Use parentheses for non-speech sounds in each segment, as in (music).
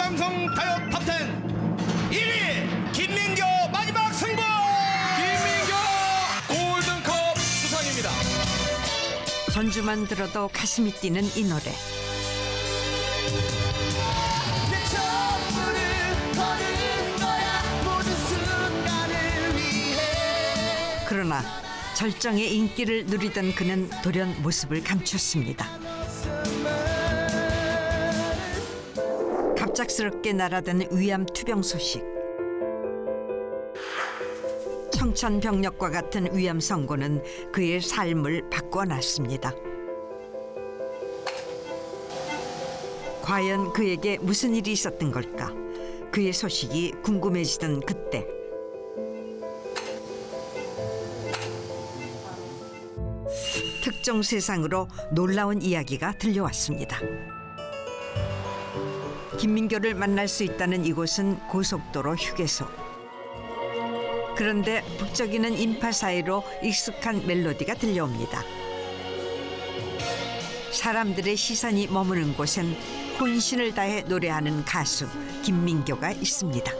생방송 가요 탑10 1위 김민교 마지막 승부 김민교 골든컵 수상입니다. 전주만 들어도 가슴이 뛰는 이 노래. 내 촛불을 거는 거야 모든 순간을 위해 그러나 절정의 인기를 누리던 그는 돌연 모습을 감췄습니다. 갑작스럽게 날아든 위암 투병 소식. 청천벽력과 같은 위암 선고는 그의 삶을 바꿔놨습니다. 과연 그에게 무슨 일이 있었던 걸까? 그의 소식이 궁금해지던 그때 특정 세상으로 놀라운 이야기가 들려왔습니다. 김민교를 만날 수 있다는 이곳은 고속도로 휴게소. 그런데 북적이는 인파 사이로 익숙한 멜로디가 들려옵니다. 사람들의 시선이 머무는 곳엔 혼신을 다해 노래하는 가수 김민교가 있습니다.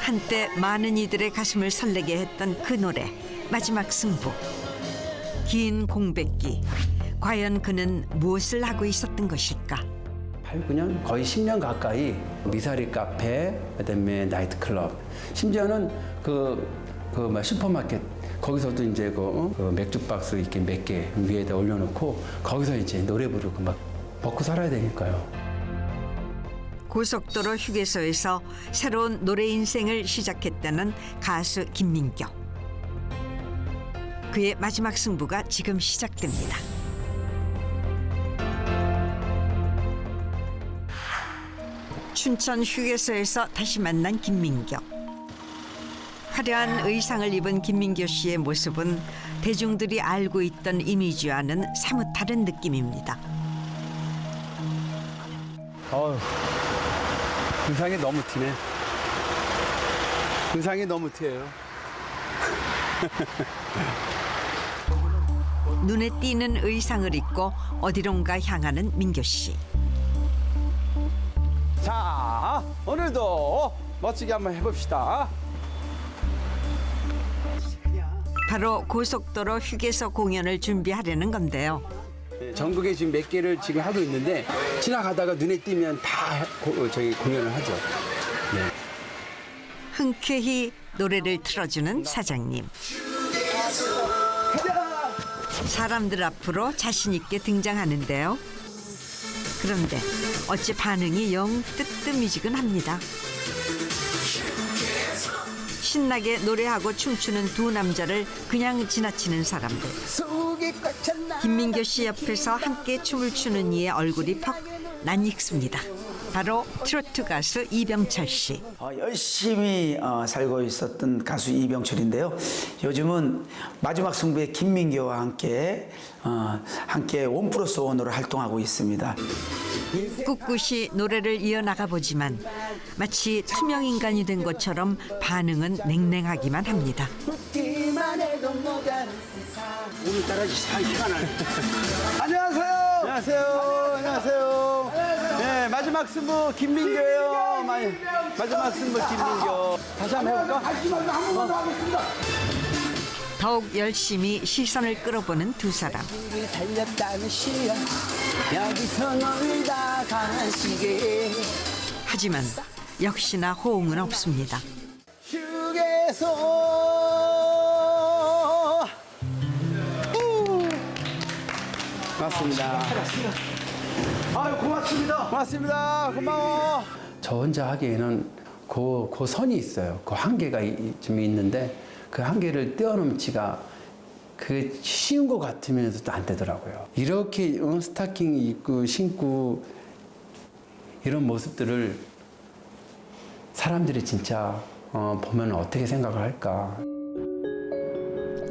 한때 많은 이들의 가슴을 설레게 했던 그 노래 마지막 승부. 긴 공백기. 과연 그는 무엇을 하고 있었던 것일까? 8, 9년 거의 10년 가까이 미사리 카페, 그다음에 나이트클럽, 심지어는 그, 그뭐 슈퍼마켓 거기서도 이제 그, 어? 그 맥주 박스 이렇게 몇 개 위에다 올려놓고 거기서 이제 노래 부르고 막 먹고 살아야 되니까요. 고속도로 휴게소에서 새로운 노래 인생을 시작했다는 가수 김민교 그의 마지막 승부가 지금 시작됩니다. 춘천 휴게소에서 다시 만난 김민교. 화려한 의상을 입은 김민교 씨의 모습은 대중들이 알고 있던 이미지와는 사뭇 다른 느낌입니다. 어휴, 의상이 너무 티네. 의상이 너무 티예요. (laughs) 눈에 띄는 의상을 입고 어디론가 향하는 민교 씨. 자, 오늘도 멋지게 한번 해봅시다. 바로 고속도로 휴게소 공연을 준비하려는 건데요. 네, 전국에 지금 몇 개를 지금 하고 있는데 지나가다가 눈에 띄면 다 고- 저기 공연을 하죠. 흔쾌히 노래를 틀어주는 사장님. 사람들 앞으로 자신 있게 등장하는데요. 그런데 어찌 반응이 영 뜨뜻미지근합니다. 신나게 노래하고 춤추는 두 남자를 그냥 지나치는 사람들. 김민교 씨 옆에서 함께 춤을 추는 이의 얼굴이 퍽 낯익습니다. 바로 트로트 가수 이병철 씨. 어, 열심히 어, 살고 있었던 가수 이병철인데요. 요즘은 마지막 승부의 김민교와 함께 어, 함께 원 플러스 원으로 활동하고 있습니다. 꿋꿋이 노래를 이어나가 보지만 마치 투명 인간이 된 것처럼 반응은 냉랭하기만 합니다. 오늘따라 나네. (laughs) 안녕하세요. 안녕하세요. 안녕하세요. 네, 마지막 승부 김민교예요. 마, 마지막 승부 김민교. 다시 한번 해볼까? 더욱 열심히 시선을 끌어보는 두 사람. 우리 달렸다는 시야 여기서 놀다 가시게 하지만 역시나 호응은 없습니다. 휴게소 고맙습니다. 아유, 고맙습니다. 고맙습니다. 고마워. 저 혼자 하기에는 그, 그 선이 있어요. 그 한계가 이- 좀 있는데 그 한계를 뛰어넘지가 그 쉬운 것 같으면서도 안 되더라고요. 이렇게 어, 스타킹 입고 신고 이런 모습들을 사람들이 진짜 어, 보면 어떻게 생각을 할까.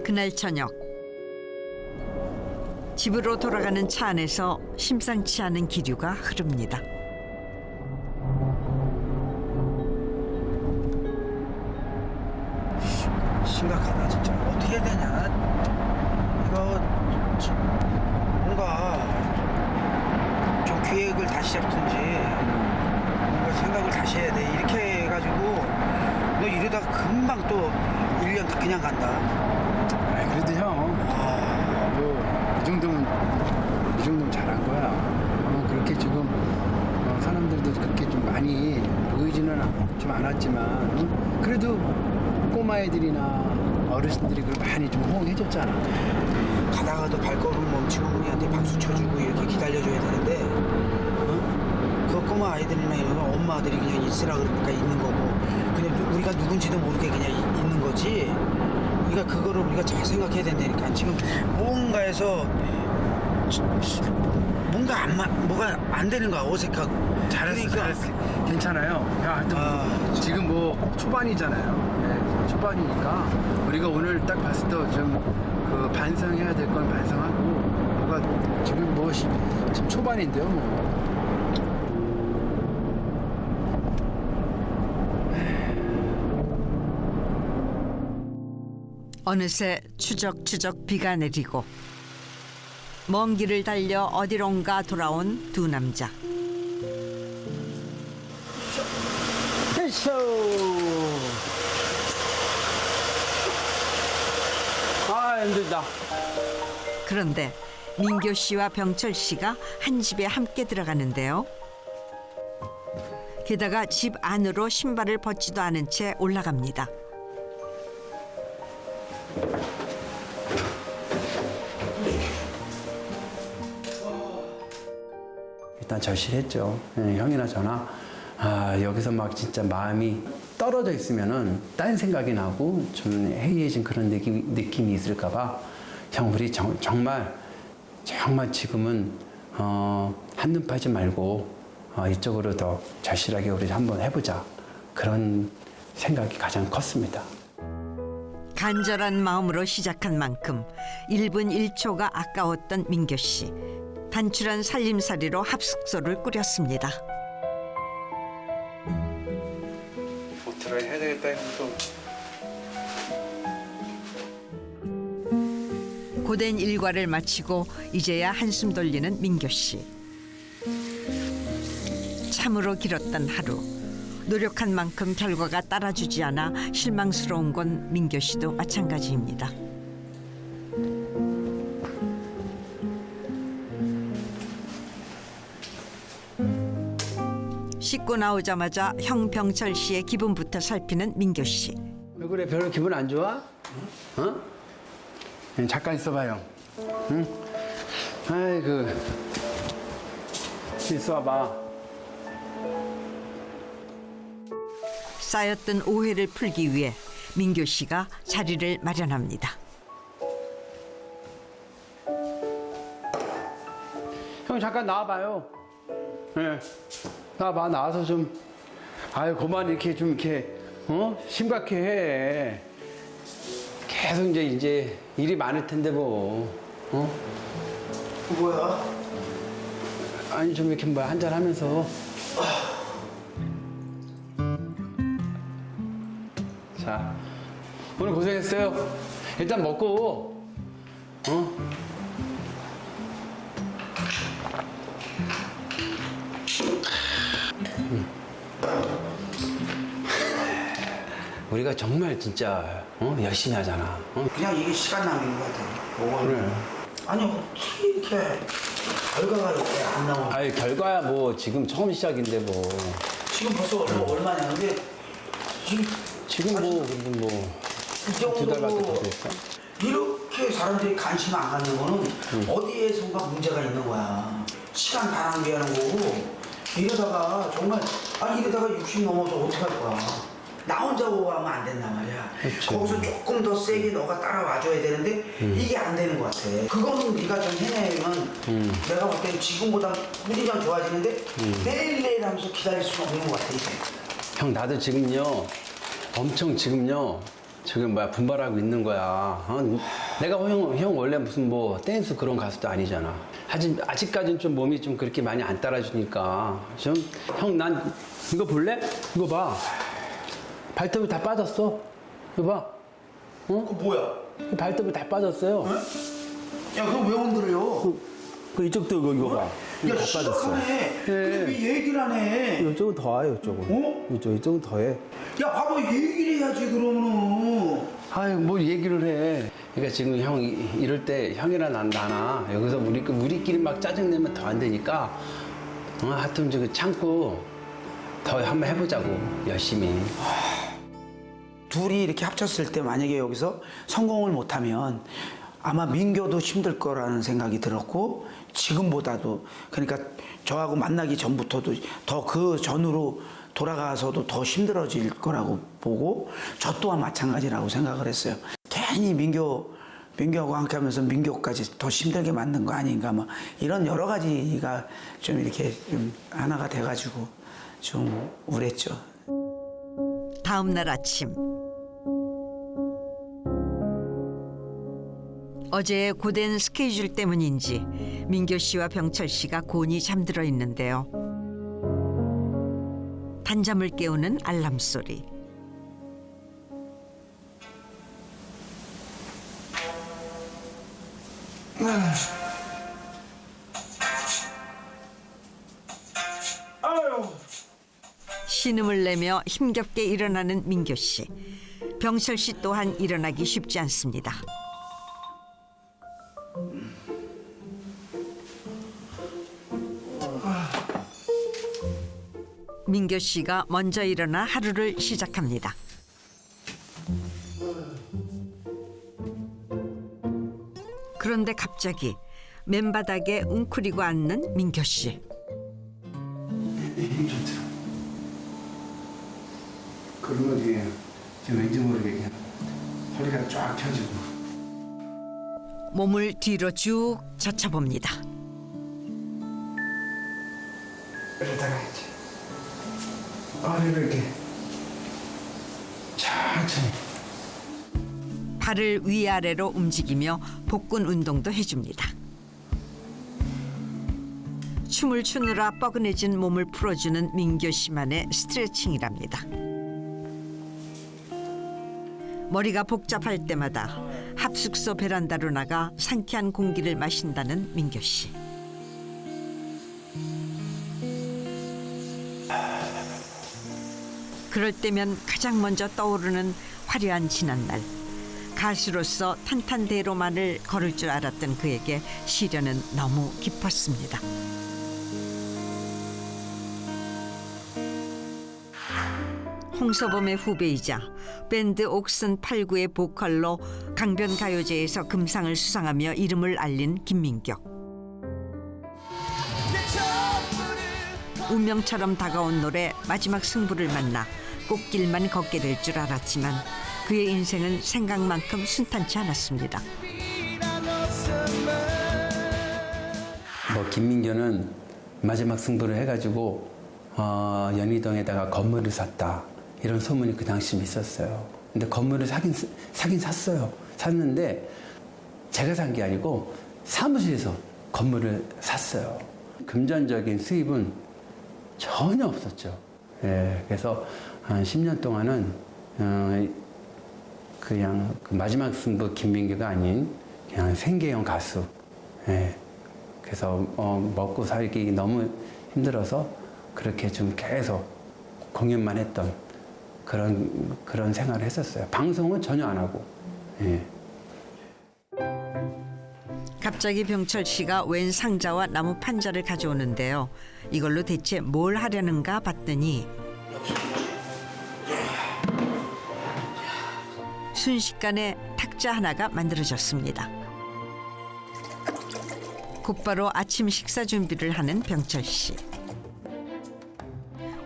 그날 저녁 집으로 돌아가는 차 안에서 심상치 않은 기류가 흐릅니다. 심각하다 진짜 어떻게 해야 되냐 저, 뭔가 좀 기획을 다시 잡든지 뭔가 생각을 다시 해야 돼. 이렇게 해가지고 너 이러다가 금방 또 1년 그냥 간다. 아 그래도 형, 뭐이 정도면 이 정도면 잘한 거야. 어, 그렇게 지금 어, 사람들도 그렇게 좀 많이 보이지는 않- 좀 않았지만 응? 그래도 꼬마 애들이나 어르신들이 그걸 많이 좀 호응해 줬잖아. 가다가도 발걸음 멈추고 우리한테 박수 쳐주고 이렇게 기다려줘야 되는데 어? 그 꼬마 아이들이나 이런 거 엄마들이 그냥 있으라 그러니까 있는 거고 그냥 누- 우리가 누군지도 모르게 그냥 이- 있는 거지 우리가 그거를 우리가 잘 생각해야 된다니까 지금 뭔가에서 뭔가 안 마, 뭐가 안 되는 거야 어색하고 잘했어, 그러니까 잘했어. 괜찮아요. 야, 하여튼 아, 지금 뭐 초반이잖아요. 네, 초반이니까 우리가 오늘 딱 봤을 때 좀 그 반성해야 될 건 반성하고 뭐가 지금 뭐 시- 지금 초반인데요, 뭐. 어느새 추적추적 비가 내리고 먼 길을 달려 어디론가 돌아온 두 남자. 아 힘들다. 그런데 민교 씨와 병철 씨가 한 집에 함께 들어가는데요. 게다가 집 안으로 신발을 벗지도 않은 채 올라갑니다. 일단 절실했죠. 예, 형이나 저나 아, 여기서 막 진짜 마음이 떨어져 있으면은 딴 생각이 나고 좀 해이해진 그런 느낌, 느낌이 있을까봐 형 우리 정, 정말 정말 지금은 어, 한눈 파지 말고 어, 이쪽으로 더 절실하게 우리 한번 해보자 그런 생각이 가장 컸습니다. 간절한 마음으로 시작한 만큼 1분 1초가 아까웠던 민교 씨. 단출한 살림살이로 합숙소를 꾸렸습니다. 오트를 해야 되겠다 해서 고된 일과를 마치고 이제야 한숨 돌리는 민교 씨. 참으로 길었던 하루. 노력한 만큼 결과가 따라주지 않아 실망스러운 건 민교 씨도 마찬가지입니다. 씻고 나오자마자 형 병철 씨의 기분부터 살피는 민교 씨. 왜 그래 별로 기분 안 좋아? 어? 예, 잠깐 있어봐요. 응? 아이고 있어봐. 쌓였던 오해를 풀기 위해 민교 씨가 자리를 마련합니다. 형 잠깐 나와봐요. 예, 나와봐 나와서 좀 아유 그만 이렇게 좀 이렇게 어 심각해. 계속 이제 이제 일이 많을 텐데 뭐 어? 뭐야? 아니 좀 이렇게 뭐 한잔 하면서 자 오늘 고생했어요 일단 먹고 어 우리가 정말 진짜 어? 열심히 하잖아 어? 그냥 이게 시간 낭비인 것 같아. 그거는. 그래. 아니 어떻게 이렇게 결과가 이렇게 안 나오냐? 아이 결과야 뭐 지금 처음 시작인데 뭐 지금 벌써 얼마 얼마냐? 근데 지금 지금 뭐 그래도 뭐이두 달밖에 더 됐어 이렇게 사람들이 관심 안 갖는 거는 음. 어디에선가 문제가 있는 거야. 시간 다 낭비하는 거고 이러다가 정말 아 이러다가 60 넘어서 어떡할 거야. 나 혼자 오고 하면 안 된단 말이야. 그치. 거기서 조금 더 세게 너가 따라와 줘야 되는데 음. 이게 안 되는 것 같아. 그거는 네가 좀 해내면 음. 내가 볼 때는 지금보다 무리가 좋아지는데 내일 내일 하면서 기다릴 수는 없는 것 같아 이제. 형 나도 지금요 엄청 지금요 지금 뭐야 분발하고 있는 거야 어? 내가 형, 형 원래 무슨 뭐 댄스 그런 가수도 아니잖아 하지만 아직까지는 좀 몸이 좀 그렇게 많이 안 따라주니까 좀 형 난 이거 볼래? 이거 봐 발톱이 다 빠졌어 이거 봐 어? 그거 뭐야? 발톱이 다 빠졌어요 야, 그거 왜 흔들어요? 그 이쪽도 이거 이거 봐. 이거 야, 다 빠졌어. 심각하네. 근데 왜 얘기를 안 해? 이쪽은 더해 이쪽은. 어? 이쪽 이쪽은 더해. 야, 봐봐, 얘기를 해야지, 그러면은. 아유 뭘 얘기를 해. 그러니까 지금 형 이- 이럴 때 형이랑 난 나나 여기서 우리 우리끼리 막 짜증 내면 더 안 되니까 어, 하여튼 저기 참고 더 한번 해보자고 열심히. 둘이 이렇게 합쳤을 때 만약에 여기서 성공을 못하면 아마 민교도 힘들 거라는 생각이 들었고 지금보다도 그러니까 저하고 만나기 전부터도 더 그 전으로 돌아가서도 더 힘들어질 거라고 보고 저 또한 마찬가지라고 생각을 했어요. 괜히 민교 민교하고 함께 하면서 민교까지 더 힘들게 만든 거 아닌가 뭐 이런 여러 가지가 좀 이렇게 좀 하나가 돼가지고 좀 우랬죠. 다음 날 아침 어제 고된 스케줄 때문인지 민교 씨와 병철 씨가 곤히 잠들어 있는데요. 단잠을 깨우는 알람 소리. 신음을 내며 힘겹게 일어나는 민교 씨. 병철 씨 또한 일어나기 쉽지 않습니다. 민교 씨가 먼저 일어나 하루를 시작합니다. 그런데 갑자기 맨바닥에 웅크리고 앉는 민교 씨. 들어. 그러면 이게 지금 왠지 모르게 그냥 허리가 쫙 펴지고. 몸을 뒤로 쭉 젖혀봅니다. 이러다가 허리를 이렇게 천천히. 발을 위아래로 움직이며 복근 운동도 해줍니다. 춤을 추느라 뻐근해진 몸을 풀어주는 민교 씨만의 스트레칭이랍니다. 머리가 복잡할 때마다 합숙소 베란다로 나가 상쾌한 공기를 마신다는 민교 씨. 그럴 때면 가장 먼저 떠오르는 화려한 지난날. 가수로서 탄탄대로만을 걸을 줄 알았던 그에게 시련은 너무 깊었습니다. 홍서범의 후배이자 밴드 옥슨 89의 보컬로 강변 가요제에서 금상을 수상하며 이름을 알린 김민격. 운명처럼 다가온 노래 마지막 승부를 만나 꽃길만 걷게 될 줄 알았지만 그의 인생은 생각만큼 순탄치 않았습니다. 뭐 김민교는 마지막 승부를 해가지고 어, 연희동에다가 건물을 샀다 이런 소문이 그 당시 있었어요. 근데 건물을 사긴 사긴 샀어요. 샀는데 제가 산 게 아니고 사무실에서 건물을 샀어요. 금전적인 수입은 전혀 없었죠. 예, 그래서 한 10년 동안은 어, 그냥 그 마지막 승부 김민규가 아닌 그냥 생계형 가수. 예. 그래서 어, 먹고 살기 너무 힘들어서 그렇게 좀 계속 공연만 했던 그런 그런 생활을 했었어요. 방송은 전혀 안 하고. 예. 갑자기 병철 씨가 웬 상자와 나무 판자를 가져오는데요. 이걸로 대체 뭘 하려는가 봤더니 순식간에 탁자 하나가 만들어졌습니다. 곧바로 아침 식사 준비를 하는 병철 씨.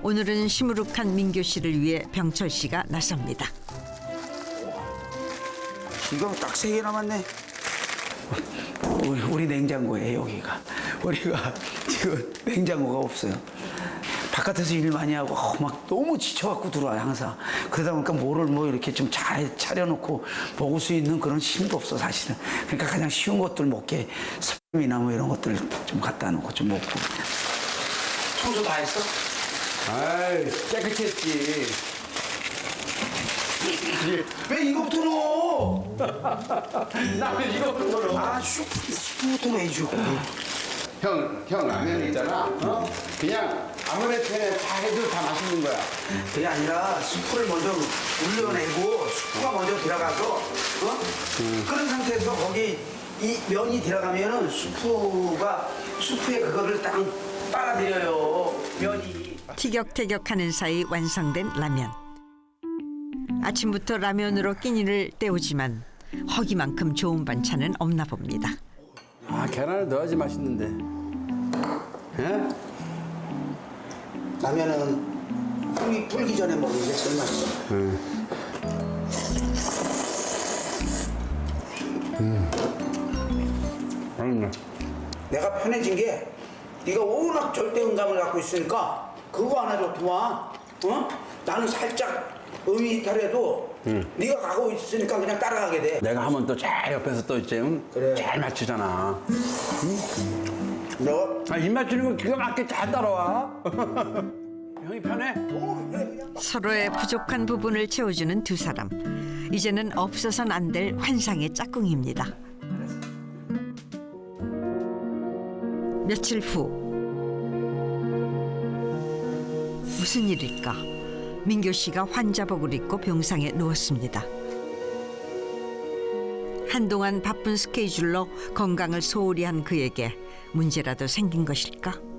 오늘은 시무룩한 민교 씨를 위해 병철 씨가 나섭니다. 이거 딱 세 개 남았네. 우리, 우리 냉장고에 여기가 우리가 지금 냉장고가 없어요. 바깥에서 일 많이 하고 어, 막 너무 지쳐갖고 들어와요 항상. 그러다 보니까 뭐를 뭐 이렇게 좀 잘 차려놓고 먹을 수 있는 그런 힘도 없어 사실은. 그러니까 가장 쉬운 것들 먹게 스팸이나 뭐 이런 것들 좀 갖다 놓고 좀 먹고. 청소 다 했어? 아이 깨끗했지. 왜 이거부터 넣어? 나는 이거 먹어. 아 슈프 스프부터 해주고 형, 형 라면 있잖아. 어? 그냥 아무렇게나 다 해도 다 맛있는 거야. 그게 아니라 수프를 먼저 울려내고 수프가 먼저 들어가서 어? 그런 상태에서 거기 이 면이 들어가면은 수프가 수프에 그거를 딱 빨아들여요 면이 티격태격하는 사이 완성된 라면. 아침부터 라면으로 끼니를 때우지만 허기만큼 좋은 반찬은 없나 봅니다. 아, 계란을 넣어야지 맛있는데. 예? 라면은 풀기, 풀기 전에 먹는 게 제일 맛있어 맛있네. 내가 편해진 게 네가 워낙 절대 음감을 갖고 있으니까 그거 하나 좋더만 어? 나는 살짝 음이 있더라도 네가 가고 있으니까 그냥 따라가게 돼 내가 하면 또잘 옆에서 또 이제 응? 그래. 잘 맞추잖아. 너 아, 입 맞추는 거 기가 막히게 잘 따라와. (laughs) 형이 편해? 서로의 부족한 부분을 채워주는 두 사람. 이제는 없어선 안 될 환상의 짝꿍입니다. 며칠 후 무슨 일일까? 민교 씨가 환자복을 입고 병상에 누웠습니다. 한동안 바쁜 스케줄로 건강을 소홀히 한 그에게 문제라도 생긴 것일까?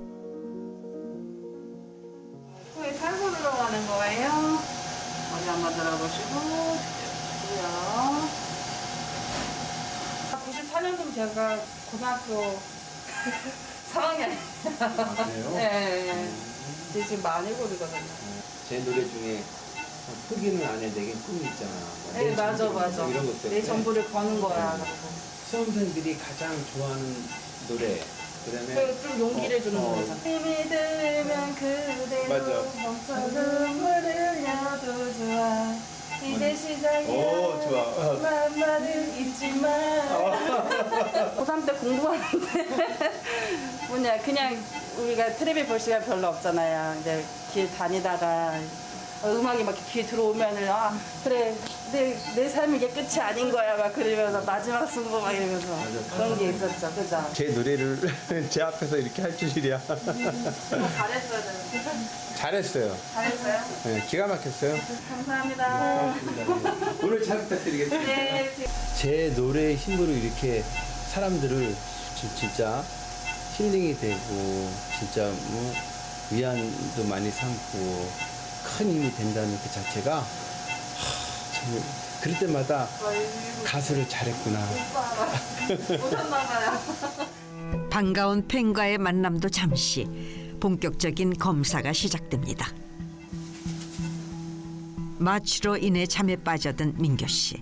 포기는 안 해도 되긴 꿈이 있잖아. 뭐 네, 내 맞아, 전부 맞아. 이런 것들. 내 전부를 거는 거야. 수험생들이 가장 좋아하는 노래. 그다음에 좀 용기를 주는 어, 어. 노래잖아. 힘이 들면 그대로 맞아. 멈춰 눈물을 흘려도 좋아. 이제 시작이야. 오, 좋아. 어. 맘마는 잊지마. 고3 때 공부하는데 뭐냐 그냥 우리가 텔레비 볼 시간 별로 없잖아요. 이제 길 다니다가 음악이 막 이렇게 귀에 들어오면은 아 그래 내, 내 삶이 이게 끝이 아닌 거야 막 그러면서 마지막 승부 막 이러면서 그런 게 있었죠. 그죠? 제 노래를 (laughs) 제 앞에서 이렇게 할 줄이야. 잘했어야 되는데. (laughs) 잘했어요. 잘했어요? 네, 기가 막혔어요. 감사합니다. 오늘 잘 부탁드리겠습니다. 네. 제 노래의 힘으로 이렇게 사람들을 지- 진짜 힐링이 되고 진짜 뭐 위안도 많이 삼고 큰 힘이 된다는 그 자체가 하, 참 그럴 때마다 가수를 잘했구나. (laughs) 반가운 팬과의 만남도 잠시 본격적인 검사가 시작됩니다. 마취로 인해 잠에 빠져든 민교 씨.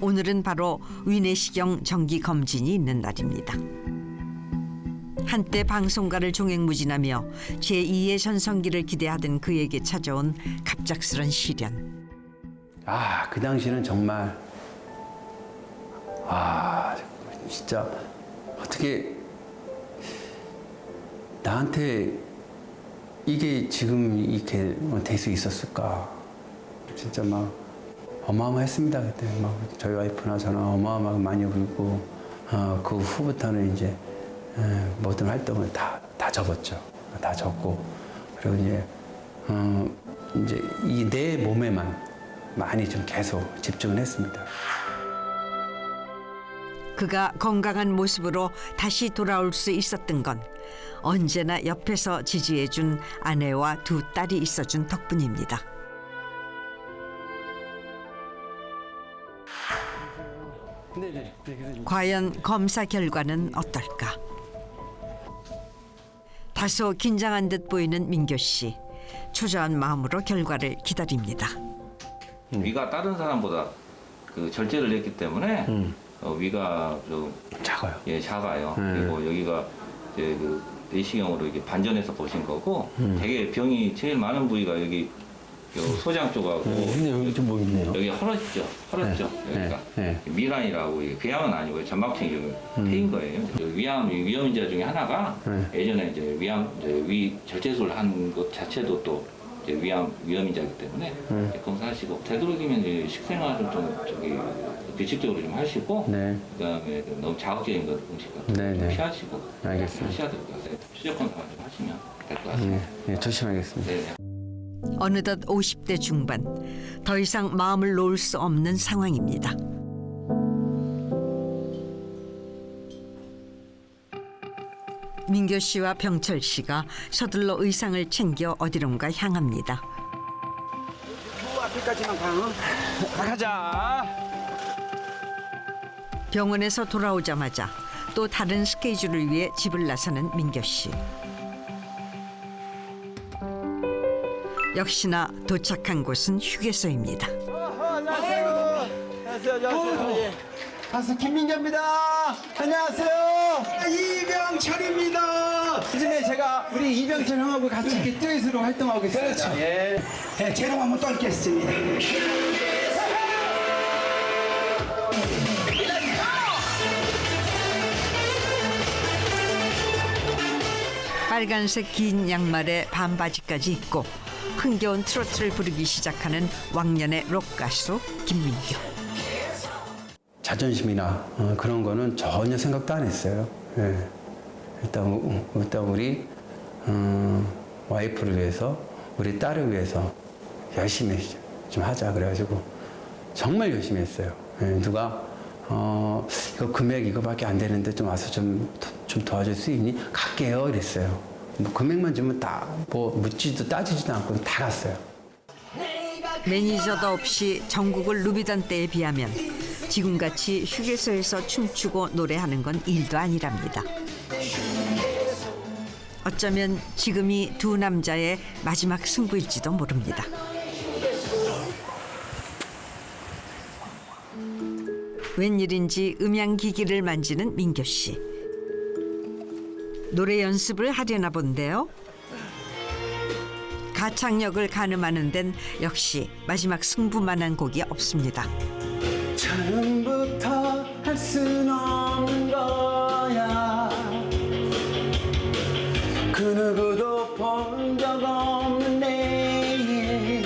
오늘은 바로 위내시경 정기 검진이 있는 날입니다. 한때 방송가를 종횡무진하며 제2의 전성기를 기대하던 그에게 찾아온 갑작스런 시련. 아, 그 당시는 정말 아, 진짜 어떻게 나한테 이게 지금 이렇게 될 수 있었을까? 진짜 막 어마어마했습니다 그때 막 저희 와이프나 저는 어마어마하게 많이 울고 어, 그 후부터는 이제 에, 모든 활동을 다, 다 접었죠. 다 접고 그리고 이제 어, 이제 이 내 몸에만 많이 좀 계속 집중을 했습니다. 그가 건강한 모습으로 다시 돌아올 수 있었던 건 언제나 옆에서 지지해준 아내와 두 딸이 있어준 덕분입니다. 과연 검사 결과는 어떨까? 다소 긴장한 듯 보이는 민교 씨. 초조한 마음으로 결과를 기다립니다. 위가 다른 사람보다 그 절제를 했기 때문에 어, 위가 좀 작아요. 예, 작아요. 음. 그리고 여기가 이제 그 내시경으로 이게 반전해서 보신 거고 되게 병이 제일 많은 부위가 여기 요 소장 쪽하고 근데 여기 좀뭐 있네요. 여기 헐었죠. 헐었죠. 네, 여기가 네, 미란이라고 이게 궤양은 아니고 전막층이 여기 패인 거예요. 저 위암 위험인자 중에 하나가 네. 예전에 이제 위암 이제 위 절제술을 한것 자체도 또 이제 위험 위험인자이기 때문에 이제 검사하시고 되도록이면 이제 식생활을 좀 저기 규칙적으로 좀 하시고 네. 그다음에 좀 너무 자극적인 것 음식 같은 네, 네. 피하시고 알겠습니다. 하셔야 될 것 같아요. 추적 검사만 좀 하시면 될 것 같습니다. 네, 네, 조심하겠습니다. 네. 어느덧 50대 중반 더 이상 마음을 놓을 수 없는 상황입니다. 민교 씨와 병철 씨가 서둘러 의상을 챙겨 어디론가 향합니다. 그 앞에까지만 가. 어? 가자. 병원에서 돌아오자마자 또 다른 스케줄을 위해 집을 나서는 민교 씨. 역시나 도착한 곳은 휴게소입니다. 가수 김민규입니다. 안녕하세요. 이병철입니다. 요즘에 제가 우리 이병철 형하고 같이 이렇게 듀엣으로 활동하고 있습니다. 예. 네, 제가 한번 떨겠습니다. 빨간색 긴 양말에 반바지까지 입고 흥겨운 트로트를 부르기 시작하는 왕년의 록 가수 김민규. 자존심이나 어, 그런 거는 전혀 생각도 안 했어요. 예. 일단, 우- 일단 우리 음, 와이프를 위해서, 우리 딸을 위해서 열심히 좀 하자 그래가지고 정말 열심히 했어요. 예, 누가 어, 이거 금액 이거밖에 안 되는데 좀 와서 좀, 좀 도와줄 수 있니? 갈게요. 이랬어요. 뭐 금액만 주면 다 뭐 묻지도 따지지도 않고 다 갔어요. 매니저도 없이 전국을 누비던 때에 비하면 지금같이 휴게소에서 춤추고 노래하는 건 일도 아니랍니다. 어쩌면 지금이 두 남자의 마지막 승부일지도 모릅니다. 웬일인지 음향기기를 만지는 민교 씨. 노래 연습을 하려나 본데요. 가창력을 가늠하는 데는 역시 마지막 승부만한 곡이 없습니다. 처음부터 할 순 없는 거야 그 누구도 본 적 없는 내일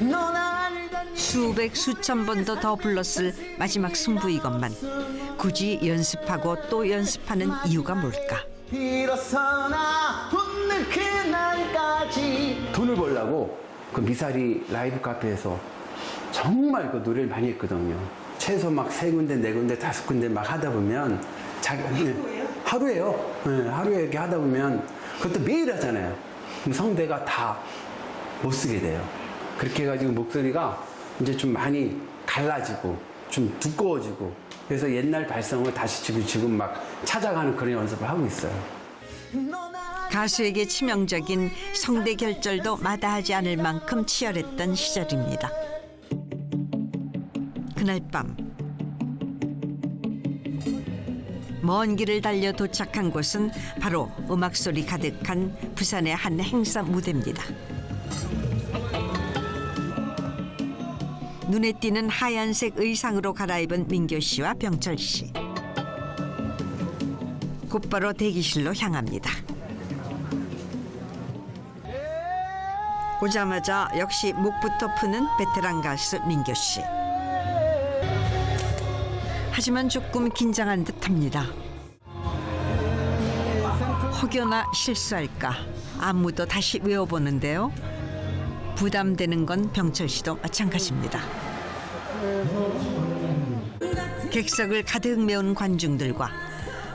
넌 알던 수백 수천 번도 더 불렀을 마지막 승부이건만 굳이 연습하고 또 연습하는 이유가 뭘까? 일어서나 웃는 그날까지 돈을 벌려고 그 미사리 라이브 카페에서 정말 그 노래를 많이 했거든요. 최소 막 세 군데, 네 군데, 다섯 군데 막 하다 보면 자기 네, 하루에요. 네, 하루에 이렇게 하다 보면 그것도 매일 하잖아요. 그럼 성대가 다 못 쓰게 돼요. 그렇게 해가지고 목소리가 이제 좀 많이 갈라지고 좀 두꺼워지고 그래서 옛날 발성을 다시 지금 지금 막 찾아가는 그런 연습을 하고 있어요. 가수에게 치명적인 성대 결절도 마다하지 않을 만큼 치열했던 시절입니다. 그날 밤 먼 길을 달려 도착한 곳은 바로 음악 소리 가득한 부산의 한 행사 무대입니다. 눈에 띄는 하얀색 의상으로 갈아입은 민교 씨와 병철 씨. 곧바로 대기실로 향합니다. 오자마자 역시 목부터 푸는 베테랑 가수 민교 씨. 하지만 조금 긴장한 듯합니다. 혹여나 실수할까 안무도 다시 외워보는데요. 부담되는 건 병철 씨도 마찬가지입니다. 객석을 가득 메운 관중들과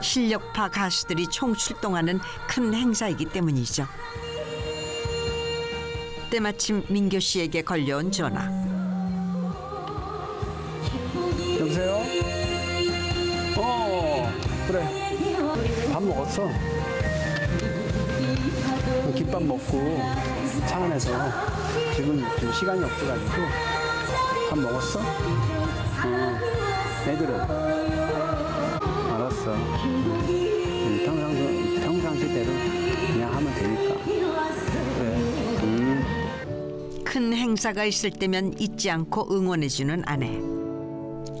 실력파 가수들이 총 출동하는 큰 행사이기 때문이죠. 때마침 민교 씨에게 걸려온 전화. 여보세요? 어, 그래. 밥 먹었어. 김밥 먹고 차 안에서 지금 좀 시간이 없어가지고 밥 먹었어? 어, 애들은? 알았어. 음, 평상, 평상시대로 그냥 하면 되니까. 그래. 음. 큰 행사가 있을 때면 잊지 않고 응원해주는 아내.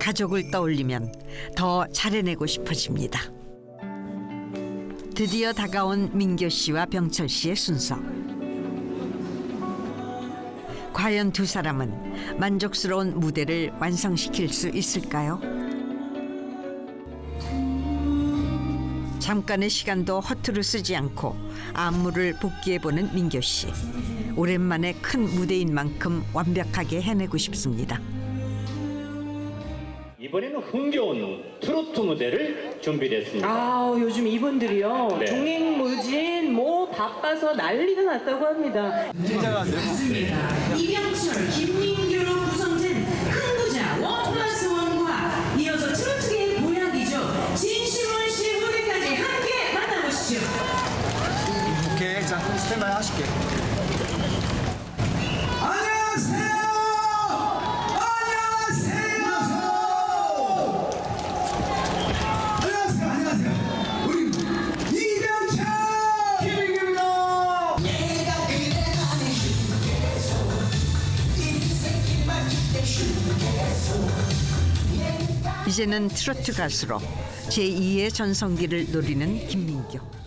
가족을 떠올리면 더 잘해내고 싶어집니다. 드디어 다가온 민교 씨와 병철 씨의 순서. 과연 두 사람은 만족스러운 무대를 완성시킬 수 있을까요? 잠깐의 시간도 허투루 쓰지 않고 안무를 복귀해보는 민교 씨. 오랜만에 큰 무대인 만큼 완벽하게 해내고 싶습니다. 이번에는 흥겨운 트로트 무대를 준비했습니다. 아 요즘 이분들이요 네. 종횡무진 뭐 바빠서 난리가 났다고 합니다. 이병철, 김민규로 구성된 흥부자 원 플러스 원과 이어서 트로트계의 보약이죠. 진심원 씨 무대까지 함께 만나보시죠. 오케이 자 스탠바이 하실게 이제는 트로트 가수로 제2의 전성기를 노리는 김민교.